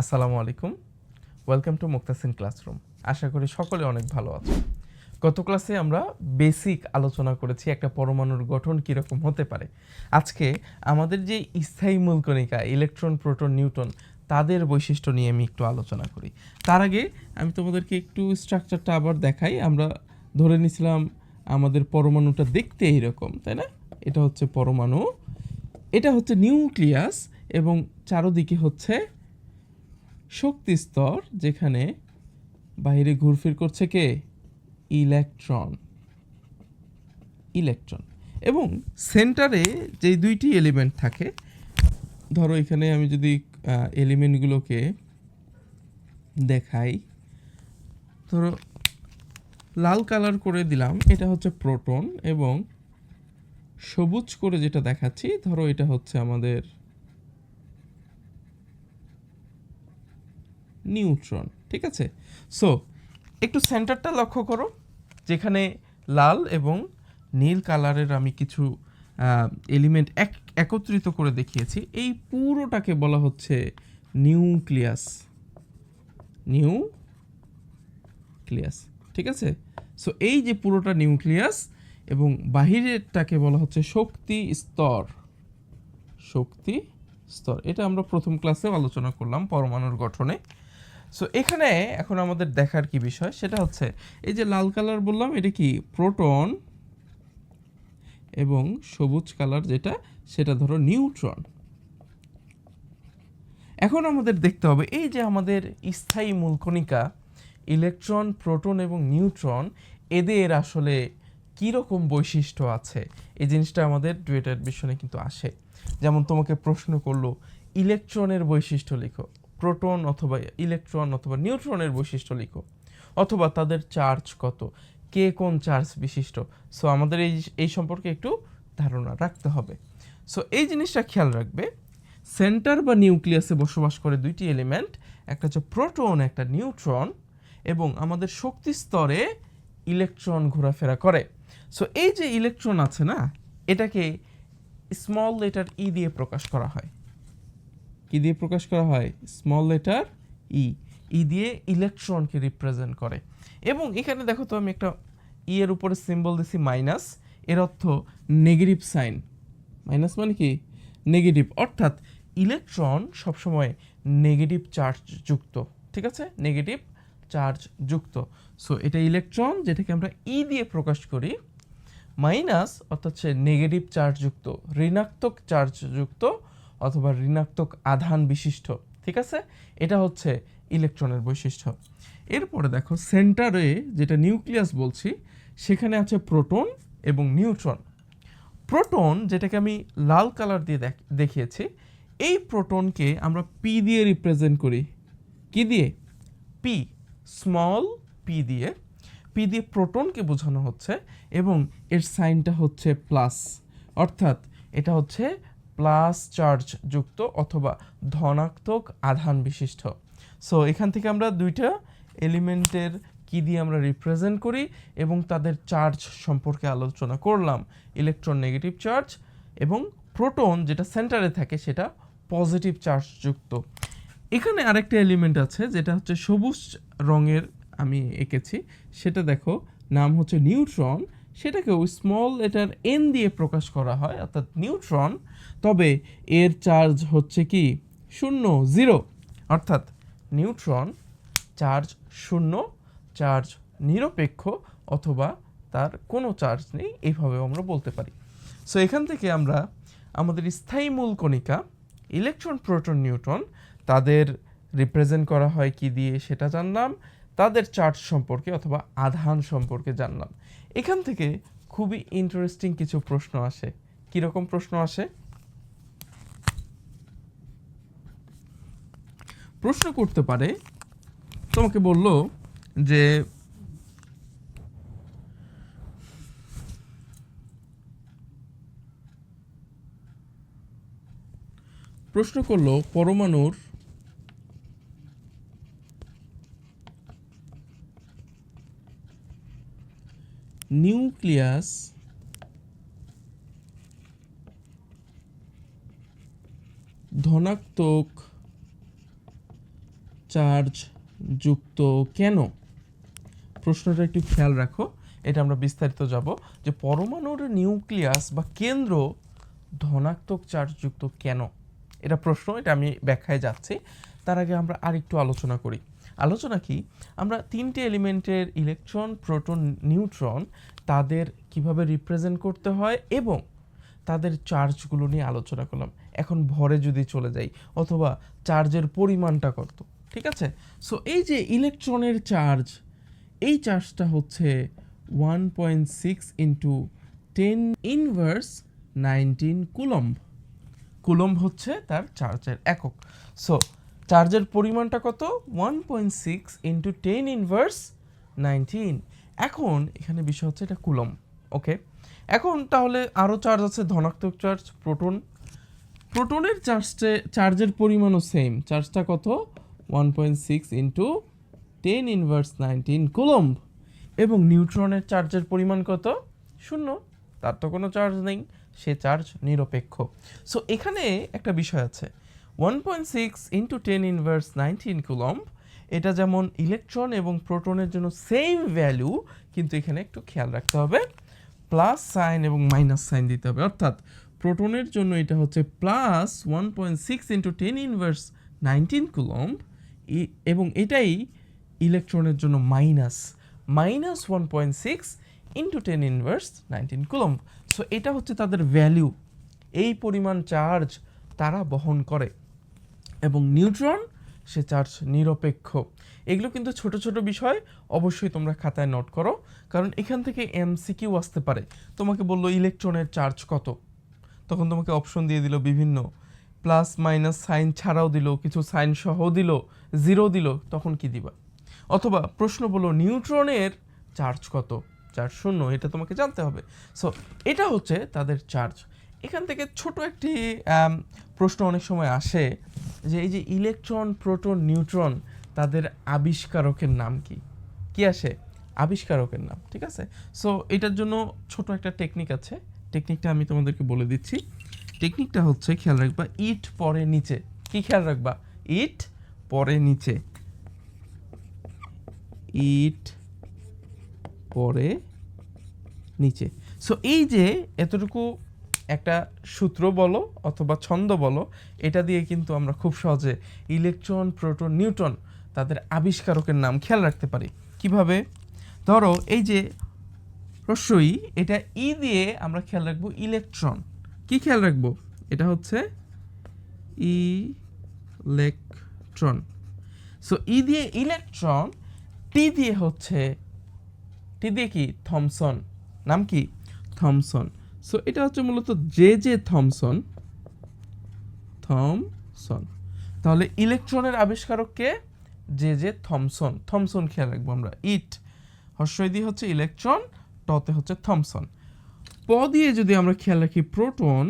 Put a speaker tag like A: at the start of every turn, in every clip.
A: আসসালামু আলাইকুম। Welcome to Muktasin classroom আশা করি সকলে অনেক ভালো আছো। গত ক্লাসে আমরা বেসিক আলোচনা করেছি একটা পরমাণুর গঠন কীরকম হতে পারে। আজকে আমাদের যে স্থায়ী মূলকণিকা ইলেকট্রন প্রোটন নিউটন তাদের বৈশিষ্ট্য নিয়ে আমি একটু আলোচনা করি। তার আগে আমি তোমাদেরকে একটু স্ট্রাকচারটা আবার দেখাই। আমরা ধরে নিছিলাম আমাদের পরমাণুটা দেখতে এইরকম, তাই না? এটা হচ্ছে পরমাণু। এটা হচ্ছে নিউক্লিয়াস এবং চারোদিকে হচ্ছে শক্তি স্তর যেখানে বাইরে ঘুরফির করছে কে? ইলেকট্রন। ইলেকট্রন। এবং সেন্টারে যে দুইটি এলিমেন্ট থাকে, ধরো এখানে আমি যদি এলিমেন্টগুলোকে দেখাই, ধরো লাল কালার করে দিলাম, এটা হচ্ছে প্রোটন এবং সবুজ করে যেটা দেখাচ্ছি, ধরো এটা হচ্ছে আমাদের নিউট্রন, ঠিক আছে? সো একটু সেন্টারটা লক্ষ্য করো, যেখানে লাল এবং নীল কালারের আমি কিছু এলিমেন্ট এক, একত্রিত করে দেখিয়েছি। এই পুরোটাকে বলা হচ্ছে নিউক্লিয়াস। নিউ ক্লিয়াস ঠিক আছে? সো এই যে পুরোটা নিউক্লিয়াস এবং বাহিরেরটাকে বলা হচ্ছে শক্তি স্তর। শক্তি স্তর, এটা আমরা প্রথম ক্লাসেও আলোচনা করলাম পরমাণুর গঠনে। সো এখানে এখন আমাদের দেখার কি বিষয়? সেটা হচ্ছে, এই যে লাল কালার বললাম, এটা কি প্রোটন এবং সবুজ কালার যেটা, সেটা ধরো নিউট্রন। এখন আমাদের দেখতে হবে, এই যে আমাদের স্থায়ী মূলকণিকা ইলেকট্রন, প্রোটন এবং নিউট্রন, এদের আসলে কীরকম বৈশিষ্ট্য আছে? এই জিনিসটা আমাদের ডুয়েট অ্যাডমিশনে কিন্তু আসে। যেমন তোমাকে প্রশ্ন করল, ইলেকট্রনের বৈশিষ্ট্য লিখো। প্রোটন অথবা ইলেকট্রন অথবা নিউট্রনের বৈশিষ্ট্য লিখো। অথবা তাদের চার্জ কত? কে কোন চার্জ বিশিষ্ট? সো আমাদের এই এই সম্পর্কে একটু ধারণা রাখতে হবে। সো এই জিনিসটা খেয়াল রাখবে, সেন্টার বা নিউক্লিয়াসে বসবাস করে দুইটি এলিমেন্ট একটা হচ্ছে প্রোটন, একটা নিউট্রন, এবং আমাদের শক্তি স্তরে ইলেকট্রন ঘোরাফেরা করে। সো এই যে ইলেকট্রন আছে না, এটাকে স্মল লেটার ই দিয়ে প্রকাশ করা হয়। কি দিয়ে প্রকাশ করা হয়? স্মল লেটার ই ই দিয়ে ইলেকট্রনকে রিপ্রেজেন্ট করে। এবং এখানে দেখো তো আমি একটা ই এর উপরে সিম্বল দিছি মাইনাস এর অর্থ নেগেটিভ সাইন মাইনাস মানে কি? নেগেটিভ অর্থাৎ ইলেকট্রন সবসময় নেগেটিভ চার্জ যুক্ত। ঠিক আছে? নেগেটিভ চার্জ যুক্ত। সো এটা ইলেকট্রন যেটাকে আমরা ই দিয়ে প্রকাশ করি। মাইনাস অর্থাৎ সে নেগেটিভ চার্জ যুক্ত। ঋণাত্মক চার্জ যুক্ত। অথবা ঋণাত্মক আধান বিশিষ্ট, ঠিক আছে? এটা হচ্ছে ইলেকট্রনের বৈশিষ্ট্য। এরপরে দেখো, সেন্টারে যেটা নিউক্লিয়াস বলছি, সেখানে আছে প্রোটন এবং নিউট্রন। প্রোটন, যেটাকে আমি লাল কালার দিয়ে দেখ- দেখিয়েছি, এই প্রোটনকে আমরা পি দিয়ে রিপ্রেজেন্ট করি। কি দিয়ে? পি স্মল পি দিয়ে। পি দিয়ে প্রোটনকে বোঝানো হচ্ছে এবং এর সাইনটা হচ্ছে প্লাস অর্থাৎ এটা হচ্ছে প্লাস চার্জ যুক্ত অথবা ধনাত্মক আধান বিশিষ্ট। সো এখান থেকে আমরা দুইটা এলিমেন্টের কি দিয়ে আমরা রিপ্রেজেন্ট করি এবং তাদের চার্জ সম্পর্কে আলোচনা করলাম। ইলেকট্রন নেগেটিভ চার্জ এবং প্রোটন যেটা সেন্টারে থাকে সেটা পজিটিভ চার্জ যুক্ত। এখানে আরেকটা এলিমেন্ট আছে যেটা হচ্ছে সবুজ রঙের আমি এঁকেছি। সেটা দেখো, নাম হচ্ছে নিউট্রন। সেটাকেও স্মল লেটার এন দিয়ে প্রকাশ করা হয়, অর্থাৎ নিউট্রন তবে এর চার্জ হচ্ছে কি? শূন্য জিরো অর্থাৎ নিউট্রন চার্জ শূন্য চার্জ নিরপেক্ষ, অথবা তার কোনো চার্জ নেই এইভাবেও আমরা বলতে পারি। সো এখান থেকে আমরা আমাদের স্থায়ী মূল কণিকা ইলেকট্রন প্রোটন নিউট্রন তাদের রিপ্রেজেন্ট করা হয় কি দিয়ে সেটা জানলাম। তাদের চার্জ সম্পর্কে অথবা আধান সম্পর্কে জানলাম। এখান থেকে খুবই ইন্টারেস্টিং কিছু প্রশ্ন আসে। কীরকম প্রশ্ন আসে? প্রশ্ন করতে পারে, তোমাকে বলল যে প্রশ্ন করল, পরমাণুর নিউক্লিয়াস ধনাত্মক চার্জ যুক্ত কেন? প্রশ্নটা একটু খেয়াল রাখো, এটা আমরা বিস্তারিত যাব, যে পরমাণুর নিউক্লিয়াস বা কেন্দ্র ধনাত্মক চার্জযুক্ত কেন? এটা প্রশ্ন, এটা আমি ব্যাখ্যায় যাচ্ছি, তার আগে আমরা আরেকটু আলোচনা করি। আলোচনা কি? আমরা তিনটে এলিমেন্টের ইলেকট্রন, প্রোটন, নিউট্রন তাদের কীভাবে রিপ্রেজেন্ট করতে হয় এবং তাদের চার্জগুলো নিয়ে আলোচনা করলাম। এখন ভরে যদি চলে যাই, অথবা চার্জের পরিমাণটা কত, ঠিক আছে? সো এই যে ইলেকট্রনের চার্জ এই চার্জটা হচ্ছে one point six into ten inverse nineteen coulomb coulomb হচ্ছে তার চার্জের একক। সো চার্জের পরিমাণটা কত? One point six into ten inverse nineteen এখন এখানে বিষয় হচ্ছে এটা কুলম্ব ওকে এখন তাহলে আরও চার্জ আছে, ধনাত্মক চার্জ প্রোটন প্রোটনের চার্জে চার্জের পরিমাণও সেম চার্জটা কত? One point six into ten inverse nineteen coulomb. এবং নিউট্রনের চার্জের পরিমাণ কত? শূন্য। তার তো কোনো চার্জ নেই, সে চার্জ নিরপেক্ষ। সো এখানে একটা বিষয় আছে। One point six into ten inverse nineteen coulomb এটা যেমন ইলেকট্রন এবং প্রোটনের জন্য সেম ভ্যালু কিন্তু এখানে একটু খেয়াল রাখতে হবে। প্লাস সাইন এবং মাইনাস সাইন দিতে হবে। অর্থাৎ প্রোটনের জন্য এটা হচ্ছে plus one point six into ten inverse nineteen coulomb এবং এটাই ইলেকট্রনের জন্য minus minus one point six into ten inverse nineteen coulomb so এটা হচ্ছে তাদের ভ্যালু এই পরিমাণ চার্জ তারা বহন করে। এবং নিউট্রন সে চার্জ নিরপেক্ষ। এগুলো কিন্তু ছোট ছোট বিষয়, অবশ্যই তোমরা খাতায় নোট করো, কারণ এখান থেকে এমসিকিউ আসতে পারে। তোমাকে বলল ইলেকট্রনের চার্জ কত? তখন তোমাকে অপশন দিয়ে দিল বিভিন্ন। প্লাস মাইনাস সাইন ছাড়াও দিল, কিছু সাইন সহ দিল জিরো দিল, তখন কি দিবা? অথবা প্রশ্ন বলল, নিউট্রনের চার্জ কত? চার্জ শূন্য, এটা তোমাকে জানতে হবে। সো এটা হচ্ছে তাদের চার্জ এখান থেকে ছোট একটি প্রশ্ন অনেক সময় আসে যে এই যে ইলেকট্রন, প্রোটন, নিউট্রন, তাদের আবিষ্কারকের নাম কি? কি আসে? আবিষ্কারকের নাম, ঠিক আছে? সো এটার জন্য ছোট একটা টেকনিক আছে। টেকনিকটা আমি তোমাদেরকে বলে দিচ্ছি। টেকনিকটা হচ্ছে, খেয়াল রাখবা, ইট পরে নিচে। কি খেয়াল রাখবা? ইট পরে নিচে। ইট পরে নিচে। সো এই যে এতটুকু একটা সূত্র বলো অথবা ছন্দ বলো, এটা দিয়ে কিন্তু আমরা খুব সহজে ইলেকট্রন, প্রোটন, নিউট্রন তাদের আবিষ্কারকের নাম খেয়াল রাখতে পারি। কীভাবে? ধরো এই যে রস্যই, এটা ই দিয়ে আমরা খেয়াল রাখব ইলেকট্রন। কি খেয়াল রাখব? এটা হচ্ছে ই ইলেকট্রন। সো ই দিয়ে ইলেকট্রন, টি দিয়ে হচ্ছে, টি দিয়ে কি? থমসন। নাম কি? থমসন। সো এটা হচ্ছে মূলত জে জে থমসন থমসন তাহলে ইলেকট্রনের আবিষ্কারককে জে জে থমসন থমসন খেয়াল রাখব আমরা। ইট হর্ষই দিয়ে হচ্ছে ইলেকট্রন টতে হচ্ছে থমসন প দিয়ে যদি আমরা খেয়াল রাখি প্রোটন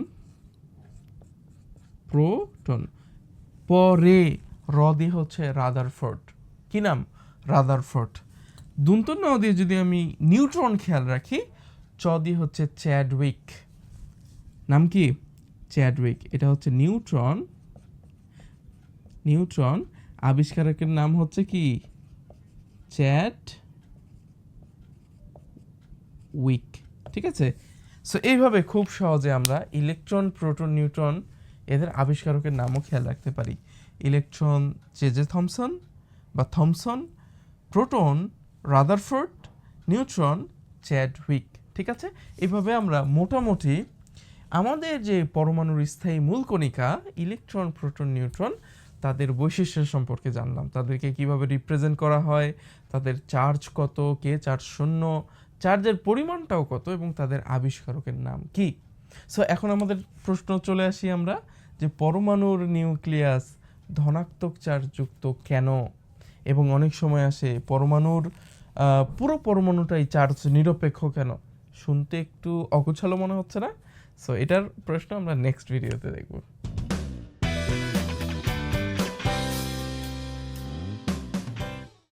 A: প্রোটন পরে র দিয়ে হচ্ছে রাদারফোর্ড কি নাম? রাদারফোর্ড দুন্ত ন দিয়ে যদি আমি নিউট্রন খেয়াল রাখি চ দিয়ে হচ্ছে চ্যাডউইক। নাম কি? চ্যাডউইক। এটা হচ্ছে নিউট্রন। নিউট্রন আবিষ্কারকের নাম হচ্ছে কি? চ্যাট উইক ঠিক আছে? সো এইভাবে খুব সহজে আমরা ইলেকট্রন, প্রোটন, নিউট্রন এদের আবিষ্কারকের নামও খেয়াল রাখতে পারি। ইলেকট্রন জেজে থমসন বা Thomson, proton, Rutherford, neutron, Chadwick. ঠিক আছে? এভাবে আমরা মোটামুটি আমাদের যে পরমাণুর স্থায়ী মূল কণিকা ইলেকট্রন প্রোটন নিউট্রন তাদের বৈশিষ্ট্য সম্পর্কে জানলাম। তাদেরকে কীভাবে রিপ্রেজেন্ট করা হয়, তাদের চার্জ কত, কে চার্জ শূন্য চার্জের পরিমাণটাও কত এবং তাদের আবিষ্কারকের নাম কি? সো এখন আমাদের প্রশ্ন চলে আসি আমরা যে পরমাণুর নিউক্লিয়াস ধনাত্মক চার্জযুক্ত কেন? এবং অনেক সময় আসে পরমাণুর পুরো পরমাণুটাই চার্জ নিরপেক্ষ কেন? শুনতে একটু অগোছালো মনে হচ্ছে না? সো এটার প্রশ্ন আমরা নেক্সট ভিডিওতে দেখব।